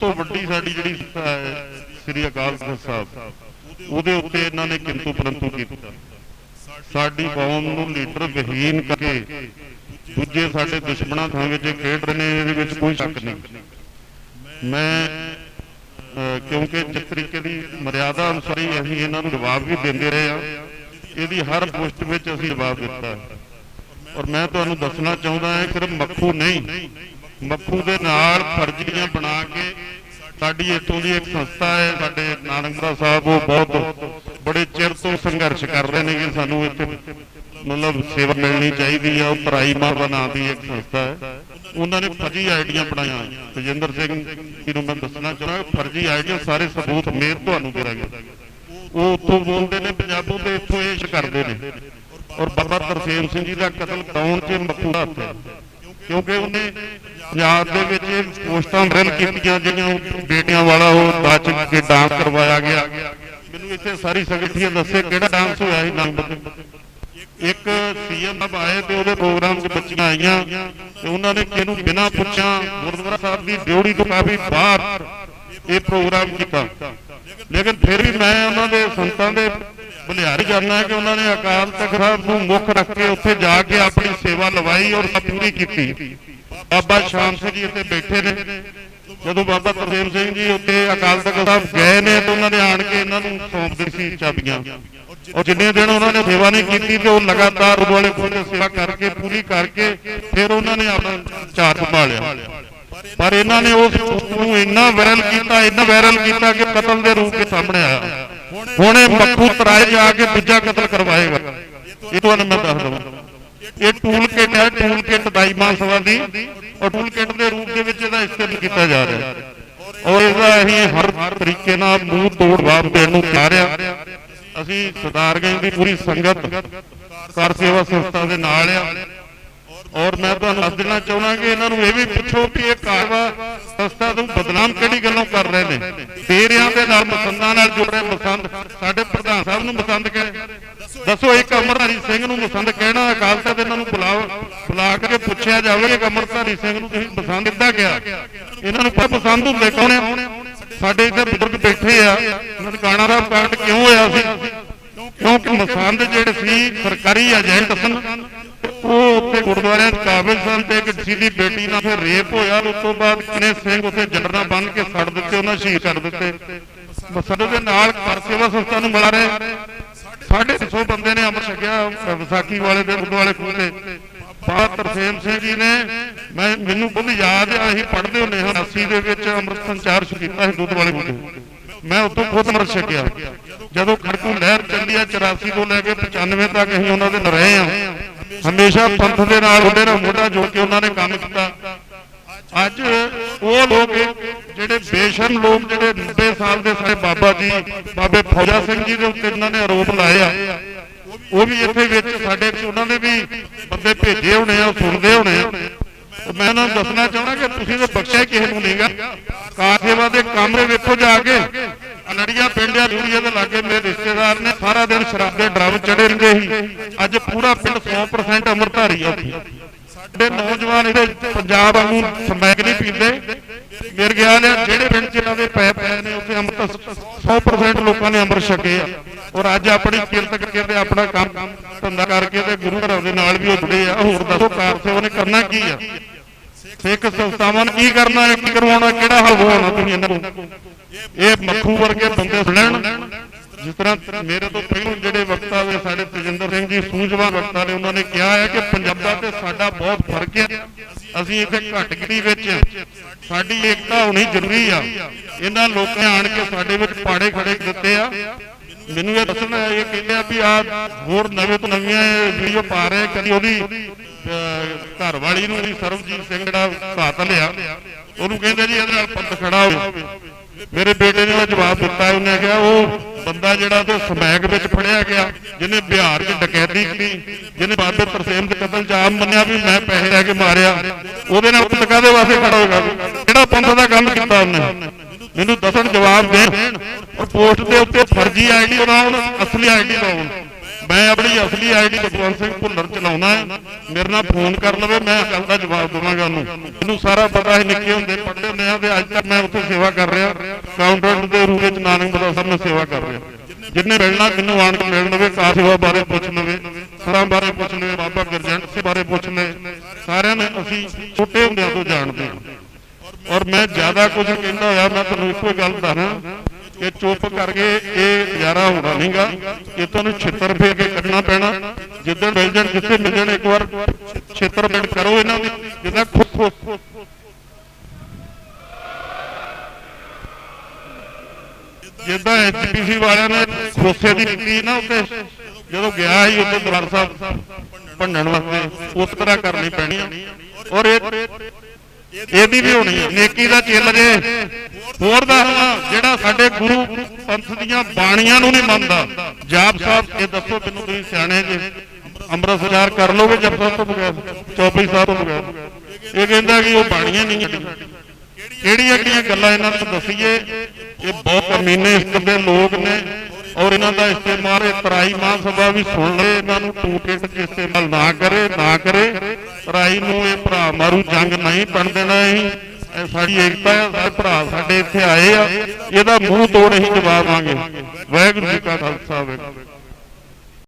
ਤੋਂ ਵੱਡੀ ਸਾਡੀ ਜਿਹੜੀ ਸੰਸਥਾ ਹੈ ਸ੍ਰੀ ਅਕਾਲ ਤਖਤ ਸਾਹਿਬ, ਉਹਦੇ ਉੱਤੇ ਇਹਨਾਂ ਨੇ ਕਿੰਤੂ ਪਰੰਤੂ ਕੀਤਾ ਸਾਡੀ ਕੌਮ ਨੂੰ ਲੀਡਰ ਵਿਹੀਨ ਕਰਕੇ ਦੂਜੇ ਸਾਡੇ ਦੁਸ਼ਮਣਾਂ ਥਾਂ ਵਿੱਚ ਖੇਡ ਰਹੇ ਨੇ, ਇਹਦੇ ਵਿੱਚ ਕੋਈ ਸ਼ੱਕ ਨਹੀਂ ਮੈਂ ਕਿਉਂਕਿ ਜਿਸ ਤਰੀਕੇ ਦੀ ਮਰਿਆਦਾ ਅਨੁਸਾਰ ਹੀ ਅਸੀਂ ਇਹਨਾਂ ਨੂੰ ਜਵਾਬ ਵੀ ਦਿੰਦੇ ਰਹੇ ਆ ਇਹਦੀ ਹਰ ਪੋਸਟ ਵਿੱਚ ਅਸੀਂ ਜਵਾਬ ਦਿੱਤਾ ਹੈ। ਔਰ ਮੈਂ ਤੁਹਾਨੂੰ ਦੱਸਣਾ ਚਾਹੁੰਦਾ ਹਾਂ ਕਿ ਮੱਖੂ ਨਹੀਂ, ਮੱਖੂ ਦੇ ਨਾਲ ਫਰਜ਼ੀਆਂ ਬਣਾ ਕੇ ਸਾਡੀ ਇੱਥੋਂ ਦੀ ਇੱਕ ਸੰਸਥਾ ਹੈ, ਸਾਡੇ ਨਾਨਕਪੁਰਾ ਸਾਹਿਬ, ਉਹ ਬਹੁਤ ਬੜੇ ਚਿਰ ਤੋਂ ਸੰਘਰਸ਼ ਕਰ ਰਹੇ ਨੇ ਕਿ ਸਾਨੂੰ ਇੱਥੇ ਮਤਲਬ ਸੇਵਾ ਮਿਲਣੀ ਚਾਹੀਦੀ ਆ, ਉਹ ਪਰਾਈ ਮਾਰਵਾ ਨਾਂ ਦੀ ਇੱਕ ਸੰਸਥਾ ਹੈ। ਉਹਨਾਂ ਨੇ ਫਰਜ਼ੀ ਆਈਡੀਆਂ ਬਣਾਈਆਂ। ਤਜਿੰਦਰ ਸਿੰਘ ਜੀ ਨੂੰ ਮੈਂ ਦੱਸਣਾ ਚਾਹੁੰਦਾ ਫਰਜ਼ੀ ਆਈਡੀਆਂ ਸਾਰੇ ਸਬੂਤ ਮੇਰ ਤੁਹਾਨੂੰ ਦੇਵਾਂਗੇ ਉਹ ਉੱਥੋਂ ਬੋਲਦੇ ਨੇ, ਪੰਜਾਬੋਂ ਤੇ ਇੱਥੋਂ ਇਹ ਕਰਦੇ ਨੇ। ਔਰ ਬਾਬਾ ਤਰਸੇਮ ਸਿੰਘ ਜੀ ਦਾ ਕਤਲ ਕਰਾਉਣ 'ਚ ਮੱਖੂ ਹੈ ਕਿਉਂਕਿ ਉਹਨੇ ਪੰਜਾਬ ਦੇ ਵਿੱਚ ਇਹ ਪੋਸਟਾਂ ਵਾਇਰਲ ਕੀਤੀਆਂ, ਜਿਹੜੀਆਂ ਉਹ ਵਾਲਾ ਉਹ ਬਾਅਦ ਕੇ ਡਾਂਸ ਕਰਵਾਇਆ ਗਿਆ। ਮੈਨੂੰ ਇੱਥੇ ਸਾਰੀ ਸੰਗਠੀਆਂ ਦੱਸੇ ਕਿਹੜਾ ਡਾਂਸ ਹੋਇਆ ਸੀ ਨੰਬਰ ਇੱਕ ਸੀਐਮ ਸਾਹਿਬ ਆਏ ਤੇ ਉਹਦੇ ਪ੍ਰੋਗਰਾਮ 'ਚ ਬੱਚੀਆਂ ਆਈਆਂ ਤੇ ਉਹਨਾਂ ਨੇ ਕਿਹਨੂੰ ਬਿਨਾਂ ਪੁੱਛਾਂ ਗੁਰਦੁਆਰਾ ਸਾਹਿਬ ਦੀ ਡਿਊਟੀ ਤੋਂ ਕਾਫੀ ਬਾਹਰ ਇਹ ਪ੍ਰੋਗਰਾਮ ਕੀਤਾ। ਲੇਕਿਨ ਫਿਰ ਵੀ ਮੈਂ ਉਹਨਾਂ ਦੇ ਸੰਤਾਂ ਦੇ ਬਲਿਹਾਰੀ ਕਰਨਾ ਕਿ ਉਹਨਾਂ ਨੇ ਅਕਾਲ ਤਖਤ ਸਾਹਿਬ ਨੂੰ ਮੁੱਖ ਰੱਖ ਕੇ ਉੱਥੇ ਜਾ ਕੇ ਆਪਣੀ ਸੇਵਾ ਲਵਾਈ ਔਰ ਪੂਰੀ ਕੀਤੀ। ਬਾਬਾ ਸ਼ਾਮ ਸਿੰਘ ਜੀ ਇੱਥੇ ਬੈਠੇ ਨੇ। ਜਦੋਂ ਬਾਬਾ ਤਰਸੇਮ ਸਿੰਘ ਜੀ ਉੱਥੇ ਅਕਾਲ ਤਖਤ ਸਾਹਿਬ ਗਏ ਨੇ ਤਾਂ ਉਹਨਾਂ ਨੇ ਆਣ ਕੇ ਇਹਨਾਂ ਨੂੰ ਸੌਂਪਦੇ ਸੀ ਚਾਬੀਆਂ। ਔਰ ਜਿੰਨੇ ਦਿਨ ਉਹਨਾਂ ਨੇ ਸੇਵਾ ਨਹੀਂ ਕੀਤੀ ਤੇ ਉਹ ਲਗਾਤਾਰ ਉਹਦੇ ਵਾਲੇ ਸੇਵਾ ਕਰਕੇ, ਪੂਰੀ ਕਰਕੇ ਫਿਰ ਉਹਨਾਂ ਨੇ ਆਪਣਾ ਚਾਰ ਸੰਭਾਲਿਆ ਪਰ ਇਹਨਾਂ ਨੇ ਉਸ ਨੂੰ ਇੰਨਾ ਵਾਇਰਲ ਕੀਤਾ, ਇੰਨਾ ਵਾਇਰਲ ਕੀਤਾ ਕਿ ਕਤਲ ਦੇ ਰੂਪ ਦੇ ਸਾਹਮਣੇ ਆਇਆ। ਹੁਣ ਇਹ ਤਰਾਏ ਜਾ ਕੇ ਦੂਜਾ ਕਤਲ ਕਰਵਾਏਗਾ। ਇਹ ਤੁਹਾਨੂੰ ਮੈਂ ਦੱਸ ਦਵਾਂ। ਇਹ ਟੂਲ ਕਿਟ ਹੈ ਟੂਲ ਕਿਟ ਦਾਈਮਾਨ ਸਭਾ ਦੀ ਔਰ ਟੂਲ ਕਿਟ ਦੇ ਰੂਪ ਦੇ ਵਿੱਚ ਇਹਦਾ ਇਸਤੇਮਾਲ ਕੀਤਾ ਜਾ ਰਿਹਾ ਹੈ। ਔਰ ਇਹਦਾ ਅਸੀਂ ਹਰ ਤਰੀਕੇ ਨਾਲ ਮੂੰਹ ਤੋੜ ਜਵਾਬ ਦੇਣ ਨੂੰ ਤਿਆਰ ਆ ਅਸੀਂ ਸਰਦਾਰਗੰਜ ਦੀ ਪੂਰੀ ਸੰਗਤ, ਕਾਰ ਸੇਵਾ ਸੰਸਥਾ ਦੇ ਨਾਲ ਆ। ਔਰ ਮੈਂ ਤੁਹਾਨੂੰ ਦੱਸ ਦੇਣਾ ਚਾਹੁੰਦਾ ਕਿ ਇਹਨਾਂ ਨੂੰ ਇਹ ਵੀ ਪੁੱਛੋ ਕਿ ਇਹ ਕਾਰਵਾ ਸੰਸਥਾ ਨੂੰ ਬਦਨਾਮ ਕਿਹੜੀ ਗੱਲੋਂ ਕਰ ਰਹੇ ਨੇ? ਤੇਰਿਆਂ ਦੇ ਨਾਲ ਮਸੰਦਾਂ ਨਾਲ ਜੁੜ ਮਸੰਦ, ਸਾਡੇ ਪ੍ਰਧਾਨ ਸਾਹਿਬ ਨੂੰ ਮਸੰਦ ਕਹੇ ਦੱਸੋ, ਇੱਕ ਅਮਰਧਾਰੀ ਸਿੰਘ ਨੂੰ ਮਸੰਦ ਕਹਿਣਾ ਅਕਾਲ ਤਖਤ ਇਹਨਾਂ ਨੂੰ ਬੁਲਾਓ, ਬੁਲਾ ਕੇ ਪੁੱਛਿਆ ਜਾਵੇ ਕਿ ਅਮਰਧਾਰੀ ਸਿੰਘ ਨੂੰ ਤੁਸੀਂ ਪਸੰਦ ਕਿੱਦਾਂ ਕਿਹਾ ਇਹਨਾਂ ਨੂੰ ਪਤਾ ਪਸੰਦ ਹੁੰਦੇ ਕੌਣ ਆ? ਸਾਡੇ ਇੱਥੇ ਬਜ਼ੁਰਗ ਬੈਠੇ ਆ। ਉਹਨਾਂ ਦਾ ਗਾਣਾ ਦਾ ਕਾਂਡ ਕਿਉਂ ਹੋਇਆ ਸੀ? ਕਿਉਂਕਿ ਮਸੰਦ ਜਿਹੜੇ ਸੀ, ਸਰਕਾਰੀ ਏਜੰਟ ਸਨ। ਉਹ ਗੁਰਦੁਆਰਿਆਂ ਕਾਬਿਲ ਸਨ ਤੇ ਇੱਕ ਡੀਸੀ ਦੀ ਬੇਟੀ ਨਾਲ ਫਿਰ ਰੇਪ ਹੋਇਆ, ਉਸ ਤੋਂ ਬਾਅਦ ਕਿਨੇ ਸਿੰਘ ਉੱਥੇ ਜੰਡਰਾਂ ਬੰਨ ਕੇ ਸੜ ਦਿੱਤੇ, ਉਹਨਾਂ ਸ਼ਹੀਦ ਕਰ ਦਿੱਤੇ। ਮਸੰਦ ਦੇ ਨਾਲ ਕਰ ਸੇਵਾ ਸੰਸਥਾ ਨੂੰ ਮਿਲਾ ਰਹੇ। ਸਾਢੇ 300 ਬੰਦੇ ਨੇ ਅੰਮ੍ਰਿਤ ਛਕਿਆ ਵਿਸਾਖੀ ਵਾਲੇ ਦਿਨ ਗੁਰਦੁਆਰੇ ਖੂਹ ਬਾਬਾ ਤਰਸੇਮ ਸਿੰਘ ਜੀ ਨੇ, ਮੈਂ, ਮੈਨੂੰ ਬਹੁਤ ਯਾਦ ਆ, ਅਸੀਂ ਪੜ੍ਹਦੇ ਹੁੰਦੇ ਹਾਂ 80 ਦੇ ਵਿੱਚ ਅੰਮ੍ਰਿਤ ਸੰਚਾਰ ਸ਼ੁਰੂ ਕੀਤਾ ਸੀ, ਦੁੱਧ ਵਾਲੇ ਖੂਹ ਮੈਂ ਉਦੋਂ ਖੁਦ ਅੰਮ੍ਰਿਤ ਛਕਿਆ। ਜਦੋਂ ਖੜਕੂ ਲਹਿਰ ਚੱਲੀ ਆ 84 ਤੋਂ ਲੈ ਕੇ 95 ਤੱਕ ਅਸੀਂ ਉਹਨਾਂ ਦੇ ਨਾਲ ਰਹੇ ਆ ਹਮੇਸ਼ਾ ਪੰਥ ਦੇ ਨਾਲ ਉਹਦੇ ਨਾਲ ਮੋਢਾ ਜੋੜ ਕੇ ਉਹਨਾਂ ਨੇ ਕੰਮ ਕੀਤਾ। ਅੱਜ ਉਹ ਲੋਕ ਜਿਹੜੇ ਬੇਸ਼ਰਮ ਲੋਕ, ਜਿਹੜੇ 90 ਸਾਲ ਦੇ ਸਾਡੇ ਬਾਬਾ ਜੀ, ਬਾਬੇ ਫੌਜਾ ਸਿੰਘ ਜੀ ਦੇ ਉੱਤੇ ਇਹਨਾਂ ਨੇ ਆਰੋਪ ਲਾਇਆ। ਉਹ ਵੀ ਇੱਥੇ ਵਿੱਚ ਸਾਡੇ, ਉਹਨਾਂ ਨੇ ਵੀ ਬੰਦੇ ਭੇਜੇ ਹੋਣੇ ਆ ਸੁਣਦੇ ਹੋਣੇ ਆ। ਮੈਂ ਉਹਨਾਂ ਨੂੰ ਦੱਸਣਾ ਚਾਹੁੰਦਾ ਕਿ ਤੁਸੀਂ ਤਾਂ ਬਖਸ਼ਿਆ ਕਿਸੇ ਨੂੰ ਨਹੀਂਗਾ ਕਾਰ ਸੇਵਾ ਦੇ ਕੰਮ ਵੇਖੋ ਜਾ ਕੇ। ਅਨੜੀਆਂ ਪਿੰਡਾਂ ਦੂੜੀਆਂ ਦੇ ਲਾਗੇ ਮੇਰੇ ਰਿਸ਼ਤੇਦਾਰ ਨੇ, ਸਾਰਾ ਦਿਨ ਸ਼ਰਾਬ ਦੇ ਡਰਮ ਚੜੇ ਰਹਿੰਦੇ ਸੀ। ਅੱਜ ਪੂਰਾ ਪਿੰਡ 100% ਅੰਮ੍ਰਿਤਧਾਰੀ ਆ ਉੱਥੇ। ਸਾਡੇ ਨੌਜਵਾਨ ਇਹਦੇ ਪੰਜਾਬ ਵਾਂਗੂ ਸਮੈਕ ਨਹੀਂ ਪੀਂਦੇ। ਮੇਰੇ ਖਿਆਲ ਹੈ ਜਿਹੜੇ ਪਿੰਡ ਚ ਇਹਨਾਂ ਦੇ ਪੈ ਪਏ ਨੇ, ਉੱਥੇ ਅੰਮ੍ਰਿਤ 100% ਲੋਕਾਂ ਨੇ ਅੰਮ੍ਰਿਤ ਛਕੇ ਆ। ਔਰ ਅੱਜ ਆਪਣੀ ਕਿਰਤ ਕਰਕੇ ਤੇ ਆਪਣਾ ਕੰਮ ਧੰਦਾ ਕਰਕੇ ਤੇ ਗੁਰੂ ਘਰਾਂ ਦੇ ਨਾਲ ਵੀ ਉਹ ਜੁੜੇ ਆ। ਹੋਰ ਦੱਸੋ, ਕਾਰ ਸੇਵਾ ਨੇ ਕਰਨਾ ਕੀ ਆ? ਸਿੱਖ ਸੰਸਥਾਵਾਂ ਨੇ ਕੀ ਕਰਨਾ ਹੈ ਕੀ ਕਰਵਾਉਣਾ, ਕਿਹੜਾ ਹੱਲ ਹੋਣਾ ਤੁਸੀਂ ਇਹਨਾਂ ਨੂੰ ਇਹ ਮੱਖੂ ਵਰਗੇ ਬੰਦੇ ਸੁਣਨ ਜਿਸ ਤਰ੍ਹਾਂ ਮੇਰੇ ਤੋਂ ਪਹਿਲਾਂ ਜਿਹੜੇ ਵਕਤਾ ਹੋਏ ਸਾਡੇ ਤੇਜਿੰਦਰ ਸਿੰਘ ਜੀ, ਸੂਝਵਾਨ ਵਕਤਾ ਨੇ, ਉਹਨਾਂ ਨੇ ਕਿਹਾ ਹੈ ਕਿ ਪੰਜਾਬ ਤੇ ਸਾਡਾ ਬਹੁਤ ਫ਼ਰਕ ਹੈ। ਅਸੀਂ ਇੱਥੇ ਘੱਟ ਗਿਣਤੀ ਵਿੱਚ ਸਾਡੀ ਏਕਤਾ ਹੋਣੀ ਜ਼ਰੂਰੀ ਆ। ਇਹਨਾਂ ਲੋਕਾਂ ਆਣ ਕੇ ਸਾਡੇ ਵਿੱਚ ਪਾੜੇ ਖੜੇ ਦਿੱਤੇ ਆ। ਮੈਨੂੰ ਇਹ ਦੱਸਣਾ ਇਹ ਕਹਿੰਦੇ ਆ ਵੀ ਆ ਹੋਰ ਨਵੇਂ ਤੋਂ ਨਵੀਆਂ ਵੀਡੀਓ ਪਾ ਰਹੇ ਕਦੀ ਉਹਦੀ ਘਰ ਵਾਲੀ ਨੂੰ ਵੀ ਸਰਬਜੀਤ ਸਿੰਘ ਜਿਹੜਾ ਕਾਤਲ ਆ ਉਹਨੂੰ ਕਹਿੰਦੇ ਜੀ ਇਹਦੇ ਨਾਲ ਪੰਥ ਖੜਾ ਹੋਵੇ ਮੇਰੇ ਬੇਟੇ ਨੇ ਉਹ ਜਵਾਬ ਦਿੱਤਾ, ਉਹਨੇ ਕਿਹਾ ਉਹ ਬੰਦਾ ਜਿਹੜਾ ਤੇ ਸਮੈਕ ਵਿੱਚ ਫੜਿਆ ਗਿਆ, ਜਿਹਨੇ ਬਿਹਾਰ 'ਚ ਡਕੈਤੀ ਕੀਤੀ, ਜਿਹਨੇ ਬਾਬੇ ਤਰਸੇਮ ਦੇ ਕਤਲ 'ਚ ਆਮ ਮੰਨਿਆ ਵੀ ਮੈਂ ਪੈਸੇ ਲੈ ਕੇ ਮਾਰਿਆ। ਉਹਦੇ ਨਾਲ ਪੰਥ ਕਾਦੇ ਵਾਸਤੇ ਖੜਾ ਹੋਏਗਾ ਕਿਹੜਾ ਪੰਥ ਦਾ ਕੰਮ ਕੀਤਾ ਉਹਨੇ। ਮੈਨੂੰ ਦੱਸਣ ਜਵਾਬ ਦੇਣ ਔਰ ਪੋਸਟ ਦੇ ਉੱਤੇ ਫਰਜ਼ੀ ਆਈਡੀ ਬਣਾਉਣ, ਅਸਲੀ ਆਈਡੀ ਬਣਾਉਣ। ਮੈਂ ਆਪਣੀ ਅਸਲੀ ਆਈਡੀ ਭਗਵੰਤ ਸਿੰਘ ਭੁੱਲਰ ਚਲਾਉਣਾ ਮੇਰੇ ਨਾਲ ਫੋਨ ਕਰ ਲਵੇ, ਮੈਂ ਗੱਲ ਦਾ ਜਵਾਬ ਦੇਵਾਂਗਾ ਉਹਨੂੰ। ਮੈਨੂੰ ਸਾਰਾ ਪਤਾ ਹੈ ਨਿੱਕੇ ਹੁੰਦੇ ਪੜ੍ਹਦੇ ਹੁੰਦੇ ਆ, ਤੇ ਅੱਜ ਤੱਕ ਮੈਂ ਉੱਥੇ ਸੇਵਾ ਕਰ ਰਿਹਾ। ਕਾਊਂਟਰ ਦੇ ਰੂਪ ਵਿੱਚ ਨਾਨਕ ਬਦਾ ਸਾਹਿਬ ਸੇਵਾ ਕਰ ਰਿਹਾ। ਜਿੰਨੇ ਮਿਲਣਾ ਮੈਨੂੰ ਆਣ ਕੇ ਮਿਲ ਲਵੇ ਕਾਰ ਸੇਵਾ ਬਾਰੇ ਪੁੱਛ ਲਵੇ, ਸਰਾਂ ਬਾਰੇ ਪੁੱਛ ਲਵੇ, ਬਾਬਾ ਗੁਰਜੰਟ ਸਿੰਘ ਬਾਰੇ ਪੁੱਛ ਲਵੇ। ਸਾਰਿਆਂ ਨੇ ਅਸੀਂ ਛੋਟੇ ਹੁੰਦਿਆਂ ਤੋਂ ਜਾਣਦੇ ਹਾਂ। ਔਰ ਮੈਂ ਜ਼ਿਆਦਾ ਕੁਝ ਕਹਿੰਦਾ ਹੋਇਆ, ਮੈਂ ਤੁਹਾਨੂੰ ਇੱਕੋ ਗੱਲ ਦੱਸਣਾ ਕਿ ਚੁੱਪ ਕਰਕੇ ਇਹ ਗੁਜ਼ਾਰਾ ਹੋਣਾ ਨਹੀਂਗਾ। ਇਹ ਤੁਹਾਨੂੰ ਛਿੱਤਰ ਫੇਰ ਕੇ ਕੱਢਣਾ ਪੈਣਾ। ਜਿੱਦਣ ਮਿਲ ਜਾਣ, ਜਿੱਥੇ ਮਿਲ ਜਾਣ ਇੱਕ ਵਾਰ ਛਿੱਤਰ ਫੇਰ ਕਰੋ ਇਹਨਾਂ ਦੀ, ਜਿੱਦਾਂ ਖੁੱਸ ਖੁੱਸ ਜਿੱਦਾਂ ਐਚਪੀਸੀ ਵਾਲਿਆਂ ਨੇ ਖੋਸੇ ਦੀ ਕੀਤੀ ਨਾ ਉੱਤੇ ਜਦੋਂ ਗਿਆ ਸੀ ਉੱਤੇ ਦਰਬਾਰ ਸਾਹਿਬ, ਭੰਡਣ ਵਾਸਤੇ, ਉਸ ਤਰ੍ਹਾਂ ਕਰਨੀ ਪੈਣੀ ਔਰ ਇਹ ਇਹਦੀ ਵੀ ਹੋਣੀ ਹੈ। ਨੇਕੀ ਦਾ ਚਿੱਲ ਜੇ। ਹੋਰ ਦੱਸਣਾ ਜਿਹੜਾ ਸਾਡੇ ਗੁਰੂ ਪੰਥ ਦੀਆਂ ਬਾਣੀਆਂ ਨੂੰ ਨਹੀਂ ਮੰਨਦਾ। ਜਾਪ ਸਾਹਿਬ, ਇਹ ਦੱਸੋ ਮੈਨੂੰ ਤੁਸੀਂ ਸਿਆਣੇ ਜੇ। ਅੰਮ੍ਰਿਤ ਕਰ ਲੋਗੇ ਜਪ ਸਾਹਿਬ ਤੋਂ ਬਗੈਰ ਚੌਪਈ ਸਾਹਿਬ ਤੋਂ ਬਗੈਰ। ਇਹ ਕਹਿੰਦਾ ਕਿ ਉਹ ਬਾਣੀਆਂ ਨਹੀਂ ਕਿਹੜੀਆਂ ਕਿਹੜੀਆਂ ਗੱਲਾਂ ਇਹਨਾਂ ਨੂੰ ਦਸੀਏ? ਇਹ ਬਹੁਤ ਕਮੀਨੇ ਇਸ ਦੇ ਲੋਕ ਨੇ। ਔਰ ਇਹਨਾਂ ਦਾ ਇਸਤੇਮਾਲ, ਇਹ ਤਰਾਈ ਮਾਨ ਸਭਾ ਵੀ ਸੁਣ ਲਏ ਇਹਨਾਂ ਨੂੰ ਟੂਟੇ ਚ ਇਸਤੇਮਾਲ ਨਾ ਕਰੇ ਨਾ ਕਰੇ। ਤਰਾਈ ਨੂੰ ਇਹ ਭਰਾ ਮਾਰੂ, ਜੰਗ ਨਹੀਂ ਪਣ ਦੇਣਾ ਅਸੀਂ। ਸਾਡੀ ਏਕਤਾ ਹੈ, ਸਾਡੇ ਭਰਾ ਸਾਡੇ ਇੱਥੇ ਆਏ ਆ। ਇਹਦਾ ਮੂੰਹ ਤੋੜ ਹੀ ਜਵਾਬ ਆਵਾਂਗੇ। ਵਾਹਿਗੁਰੂ ਜੀ ਕਾ ਖਾਲਸਾ, ਵਾਹਿਗੁਰੂ।